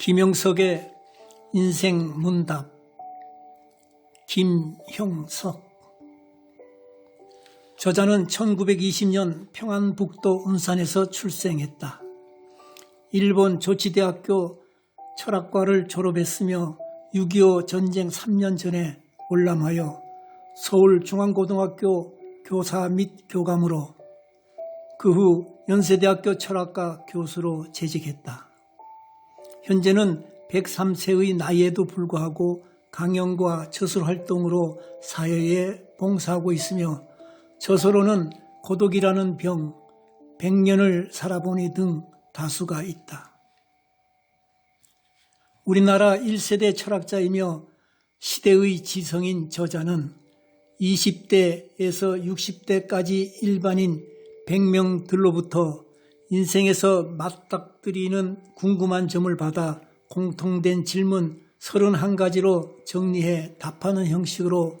김영석의 인생 문답 김형석 저자는 1920년 평안북도 운산에서 출생했다. 일본 조치대학교 철학과를 졸업했으며 6.25 전쟁 3년 전에 올람하여 서울중앙고등학교 교사 및 교감으로 그 후 연세대학교 철학과 교수로 재직했다. 현재는 103세의 나이에도 불구하고 강연과 저술 활동으로 사회에 봉사하고 있으며 저서로는 고독이라는 병, 100년을 살아보니 등 다수가 있다. 우리나라 1세대 철학자이며 시대의 지성인 저자는 20대에서 60대까지 일반인 100명들로부터 인생에서 맞닥뜨리는 궁금한 점을 받아 공통된 질문 31가지로 정리해 답하는 형식으로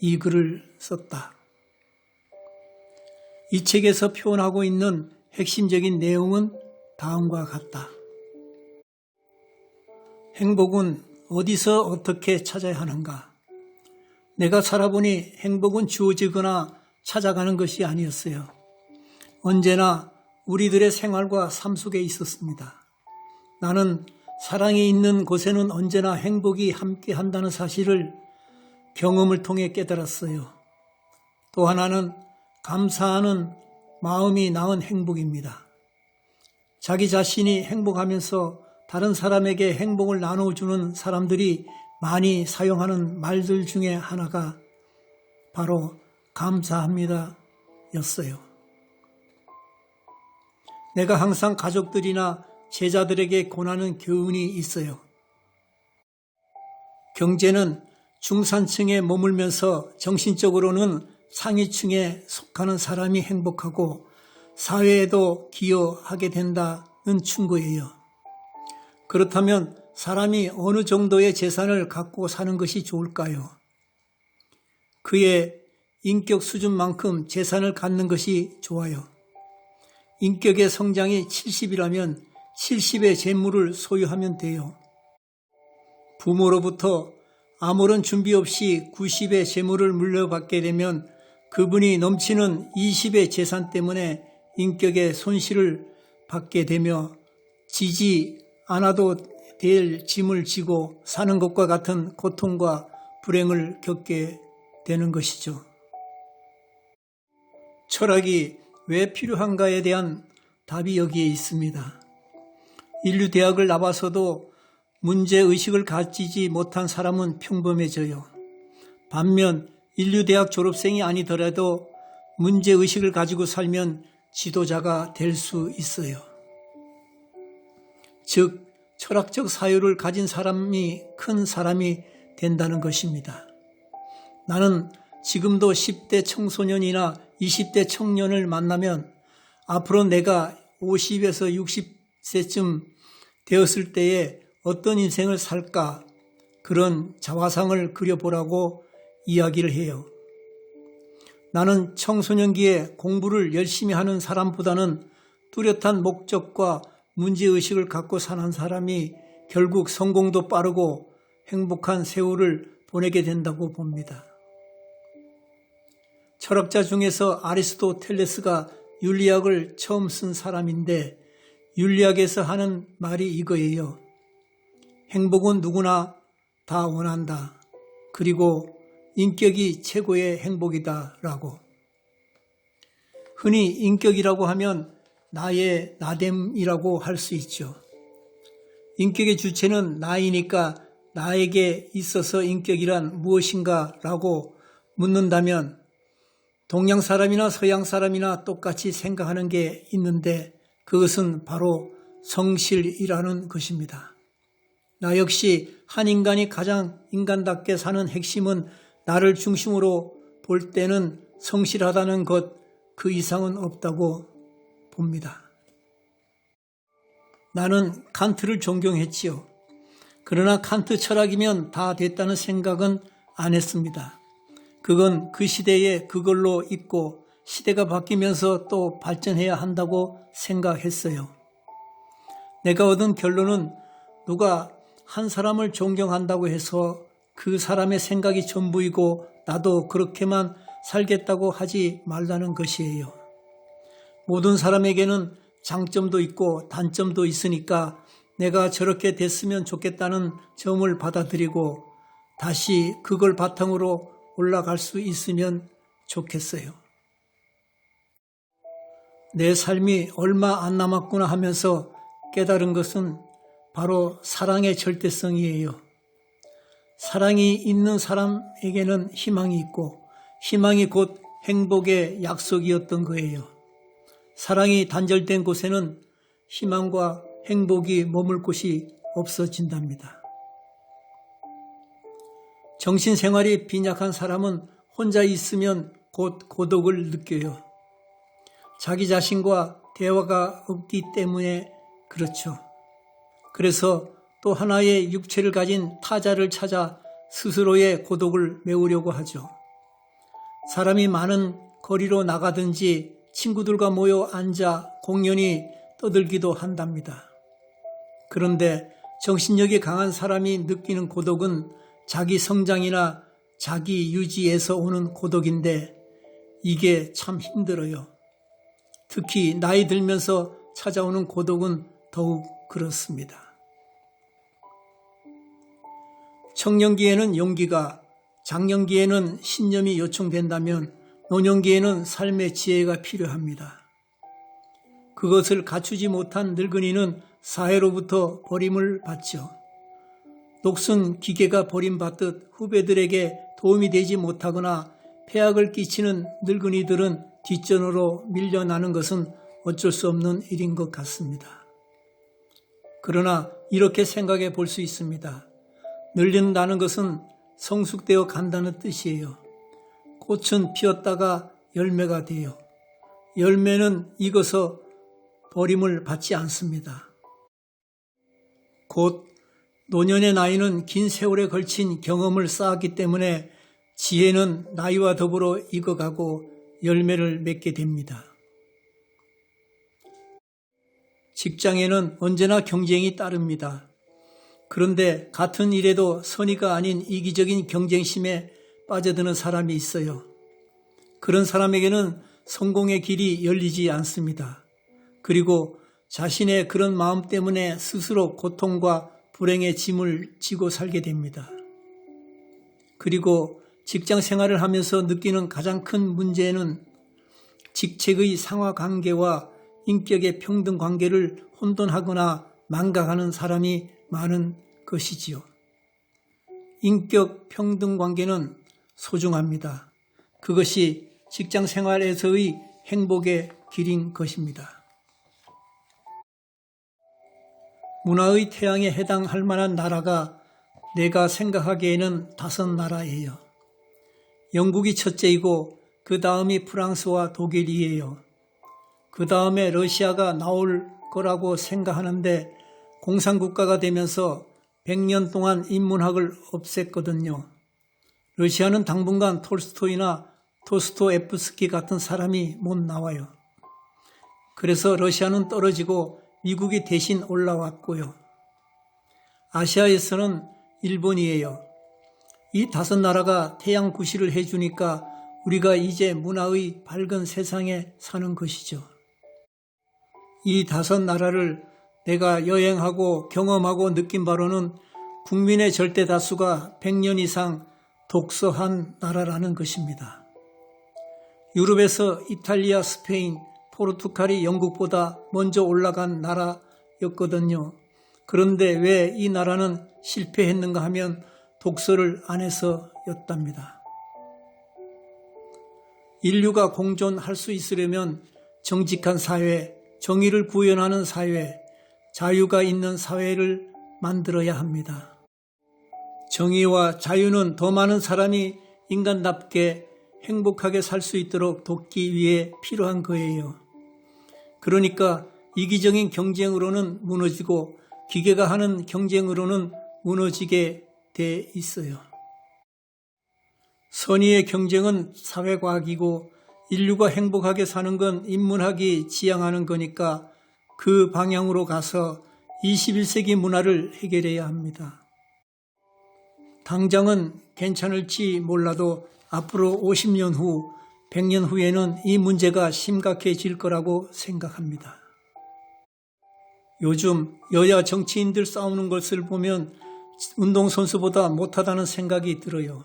이 글을 썼다. 이 책에서 표현하고 있는 핵심적인 내용은 다음과 같다. 행복은 어디서 어떻게 찾아야 하는가? 내가 살아보니 행복은 주어지거나 찾아가는 것이 아니었어요. 언제나 우리들의 생활과 삶 속에 있었습니다. 나는 사랑이 있는 곳에는 언제나 행복이 함께 한다는 사실을 경험을 통해 깨달았어요. 또 하나는 감사하는 마음이 낳은 행복입니다. 자기 자신이 행복하면서 다른 사람에게 행복을 나눠주는 사람들이 많이 사용하는 말들 중에 하나가 바로 감사합니다 였어요. 내가 항상 가족들이나 제자들에게 권하는 교훈이 있어요. 경제는 중산층에 머물면서 정신적으로는 상위층에 속하는 사람이 행복하고 사회에도 기여하게 된다는 충고예요. 그렇다면 사람이 어느 정도의 재산을 갖고 사는 것이 좋을까요? 그의 인격 수준만큼 재산을 갖는 것이 좋아요. 인격의 성장이 70이라면 70의 재물을 소유하면 돼요. 부모로부터 아무런 준비 없이 90의 재물을 물려받게 되면 그분이 넘치는 20의 재산 때문에 인격의 손실을 받게 되며 지지 않아도 될 짐을 지고 사는 것과 같은 고통과 불행을 겪게 되는 것이죠. 철학이 왜 필요한가에 대한 답이 여기에 있습니다. 인류 대학을 나와서도 문제 의식을 가지지 못한 사람은 평범해져요. 반면 인류 대학 졸업생이 아니더라도 문제 의식을 가지고 살면 지도자가 될 수 있어요. 즉, 철학적 사유를 가진 사람이 큰 사람이 된다는 것입니다. 나는 지금도 10대 청소년이나 20대 청년을 만나면 앞으로 내가 50에서 60세쯤 되었을 때에 어떤 인생을 살까 그런 자화상을 그려보라고 이야기를 해요. 나는 청소년기에 공부를 열심히 하는 사람보다는 뚜렷한 목적과 문제의식을 갖고 사는 사람이 결국 성공도 빠르고 행복한 세월을 보내게 된다고 봅니다. 철학자 중에서 아리스토텔레스가 윤리학을 처음 쓴 사람인데 윤리학에서 하는 말이 이거예요. 행복은 누구나 다 원한다. 그리고 인격이 최고의 행복이다. 라고. 흔히 인격이라고 하면 나의 나됨이라고 할 수 있죠. 인격의 주체는 나이니까 나에게 있어서 인격이란 무엇인가 라고 묻는다면 동양 사람이나 서양 사람이나 똑같이 생각하는 게 있는데 그것은 바로 성실이라는 것입니다. 나 역시 한 인간이 가장 인간답게 사는 핵심은 나를 중심으로 볼 때는 성실하다는 것 그 이상은 없다고 봅니다. 나는 칸트를 존경했지요. 그러나 칸트 철학이면 다 됐다는 생각은 안 했습니다. 그건 그 시대에 그걸로 있고 시대가 바뀌면서 또 발전해야 한다고 생각했어요. 내가 얻은 결론은 누가 한 사람을 존경한다고 해서 그 사람의 생각이 전부이고 나도 그렇게만 살겠다고 하지 말라는 것이에요. 모든 사람에게는 장점도 있고 단점도 있으니까 내가 저렇게 됐으면 좋겠다는 점을 받아들이고 다시 그걸 바탕으로 올라갈 수 있으면 좋겠어요. 내 삶이 얼마 안 남았구나 하면서 깨달은 것은 바로 사랑의 절대성이에요. 사랑이 있는 사람에게는 희망이 있고 희망이 곧 행복의 약속이었던 거예요. 사랑이 단절된 곳에는 희망과 행복이 머물 곳이 없어진답니다. 정신생활이 빈약한 사람은 혼자 있으면 곧 고독을 느껴요. 자기 자신과 대화가 없기 때문에 그렇죠. 그래서 또 하나의 육체를 가진 타자를 찾아 스스로의 고독을 메우려고 하죠. 사람이 많은 거리로 나가든지 친구들과 모여 앉아 공연히 떠들기도 한답니다. 그런데 정신력이 강한 사람이 느끼는 고독은 자기 성장이나 자기 유지에서 오는 고독인데 이게 참 힘들어요. 특히 나이 들면서 찾아오는 고독은 더욱 그렇습니다. 청년기에는 용기가, 장년기에는 신념이 요청된다면 노년기에는 삶의 지혜가 필요합니다. 그것을 갖추지 못한 늙은이는 사회로부터 버림을 받죠. 녹슨 기계가 버림받듯 후배들에게 도움이 되지 못하거나 폐악을 끼치는 늙은이들은 뒷전으로 밀려나는 것은 어쩔 수 없는 일인 것 같습니다. 그러나 이렇게 생각해 볼 수 있습니다. 늘린다는 것은 성숙되어 간다는 뜻이에요. 꽃은 피었다가 열매가 돼요. 열매는 익어서 버림을 받지 않습니다. 곧 노년의 나이는 긴 세월에 걸친 경험을 쌓았기 때문에 지혜는 나이와 더불어 익어가고 열매를 맺게 됩니다. 직장에는 언제나 경쟁이 따릅니다. 그런데 같은 일에도 선의가 아닌 이기적인 경쟁심에 빠져드는 사람이 있어요. 그런 사람에게는 성공의 길이 열리지 않습니다. 그리고 자신의 그런 마음 때문에 스스로 고통과 불행의 짐을 지고 살게 됩니다. 그리고 직장 생활을 하면서 느끼는 가장 큰 문제는 직책의 상하 관계와 인격의 평등 관계를 혼돈하거나 망각하는 사람이 많은 것이지요. 인격 평등 관계는 소중합니다. 그것이 직장 생활에서의 행복의 길인 것입니다. 문화의 태양에 해당할 만한 나라가 내가 생각하기에는 다섯 나라예요. 영국이 첫째이고 그 다음이 프랑스와 독일이에요. 그 다음에 러시아가 나올 거라고 생각하는데 공산국가가 되면서 100년 동안 인문학을 없앴거든요. 러시아는 당분간 톨스토이나 토스토에프스키 같은 사람이 못 나와요. 그래서 러시아는 떨어지고 미국이 대신 올라왔고요. 아시아에서는 일본이에요. 이 다섯 나라가 태양 구실을 해주니까 우리가 이제 문화의 밝은 세상에 사는 것이죠. 이 다섯 나라를 내가 여행하고 경험하고 느낀 바로는 국민의 절대 다수가 100년 이상 독서한 나라라는 것입니다. 유럽에서 이탈리아, 스페인, 포르투갈이 영국보다 먼저 올라간 나라였거든요. 그런데 왜 이 나라는 실패했는가 하면 독서를 안 해서였답니다. 인류가 공존할 수 있으려면 정직한 사회, 정의를 구현하는 사회, 자유가 있는 사회를 만들어야 합니다. 정의와 자유는 더 많은 사람이 인간답게 행복하게 살 수 있도록 돕기 위해 필요한 거예요. 그러니까 이기적인 경쟁으로는 무너지고 기계가 하는 경쟁으로는 무너지게 돼 있어요. 선의의 경쟁은 사회과학이고 인류가 행복하게 사는 건 인문학이 지향하는 거니까 그 방향으로 가서 21세기 문화를 해결해야 합니다. 당장은 괜찮을지 몰라도 앞으로 50년 후, 100년 후에는 이 문제가 심각해질 거라고 생각합니다. 요즘 여야 정치인들 싸우는 것을 보면 운동선수보다 못하다는 생각이 들어요.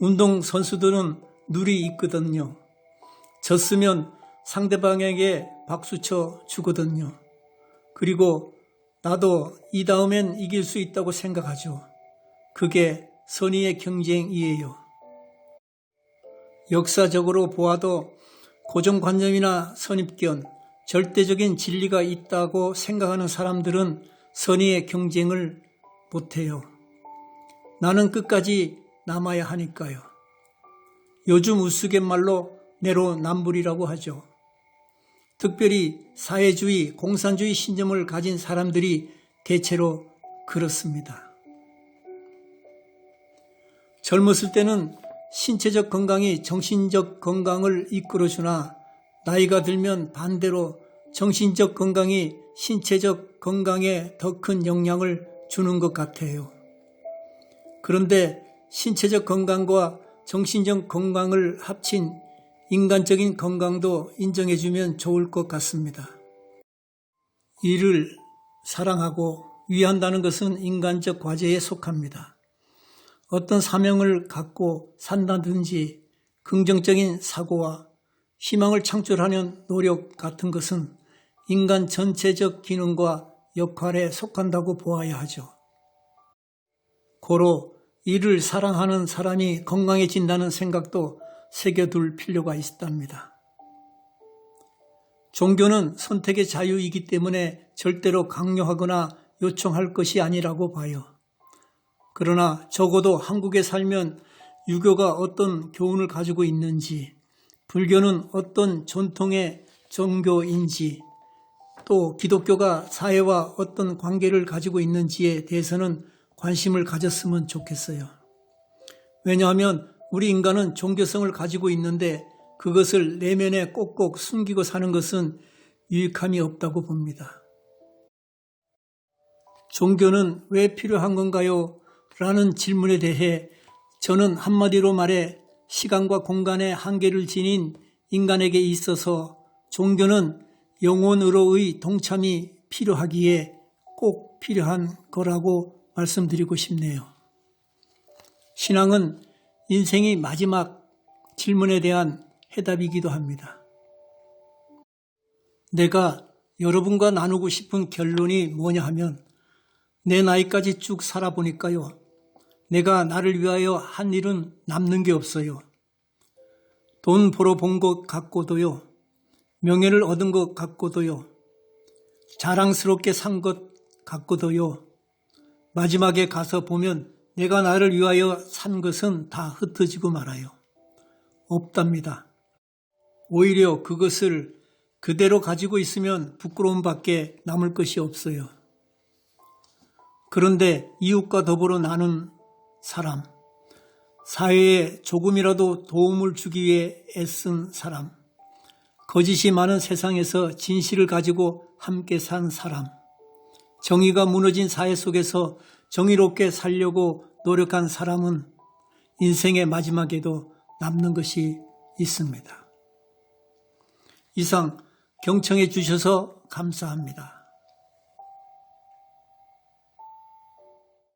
운동선수들은 누리 있거든요. 졌으면 상대방에게 박수쳐 주거든요. 그리고 나도 이 다음엔 이길 수 있다고 생각하죠. 그게 선의의 경쟁이에요. 역사적으로 보아도 고정관념이나 선입견, 절대적인 진리가 있다고 생각하는 사람들은 선의의 경쟁을 못해요. 나는 끝까지 남아야 하니까요. 요즘 우스갯말로 내로남불이라고 하죠. 특별히 사회주의, 공산주의 신념을 가진 사람들이 대체로 그렇습니다. 젊었을 때는 신체적 건강이 정신적 건강을 이끌어주나 나이가 들면 반대로 정신적 건강이 신체적 건강에 더 큰 영향을 주는 것 같아요. 그런데 신체적 건강과 정신적 건강을 합친 인간적인 건강도 인정해주면 좋을 것 같습니다. 이를 사랑하고 위한다는 것은 인간적 과제에 속합니다. 어떤 사명을 갖고 산다든지 긍정적인 사고와 희망을 창출하는 노력 같은 것은 인간 전체적 기능과 역할에 속한다고 보아야 하죠. 고로 이를 사랑하는 사람이 건강해진다는 생각도 새겨둘 필요가 있답니다. 종교는 선택의 자유이기 때문에 절대로 강요하거나 요청할 것이 아니라고 봐요. 그러나 적어도 한국에 살면 유교가 어떤 교훈을 가지고 있는지, 불교는 어떤 전통의 종교인지, 또 기독교가 사회와 어떤 관계를 가지고 있는지에 대해서는 관심을 가졌으면 좋겠어요. 왜냐하면 우리 인간은 종교성을 가지고 있는데 그것을 내면에 꼭꼭 숨기고 사는 것은 유익함이 없다고 봅니다. 종교는 왜 필요한 건가요? 라는 질문에 대해 저는 한마디로 말해 시간과 공간의 한계를 지닌 인간에게 있어서 종교는 영혼으로의 동참이 필요하기에 꼭 필요한 거라고 말씀드리고 싶네요. 신앙은 인생의 마지막 질문에 대한 해답이기도 합니다. 내가 여러분과 나누고 싶은 결론이 뭐냐 하면 내 나이까지 쭉 살아보니까요. 내가 나를 위하여 한 일은 남는 게 없어요. 돈 벌어 본 것 같고도요. 명예를 얻은 것 같고도요. 자랑스럽게 산 것 같고도요. 마지막에 가서 보면 내가 나를 위하여 산 것은 다 흩어지고 말아요. 없답니다. 오히려 그것을 그대로 가지고 있으면 부끄러움밖에 남을 것이 없어요. 그런데 이웃과 더불어 나눈 사람, 사회에 조금이라도 도움을 주기 위해 애쓴 사람, 거짓이 많은 세상에서 진실을 가지고 함께 산 사람, 정의가 무너진 사회 속에서 정의롭게 살려고 노력한 사람은 인생의 마지막에도 남는 것이 있습니다. 이상 경청해 주셔서 감사합니다.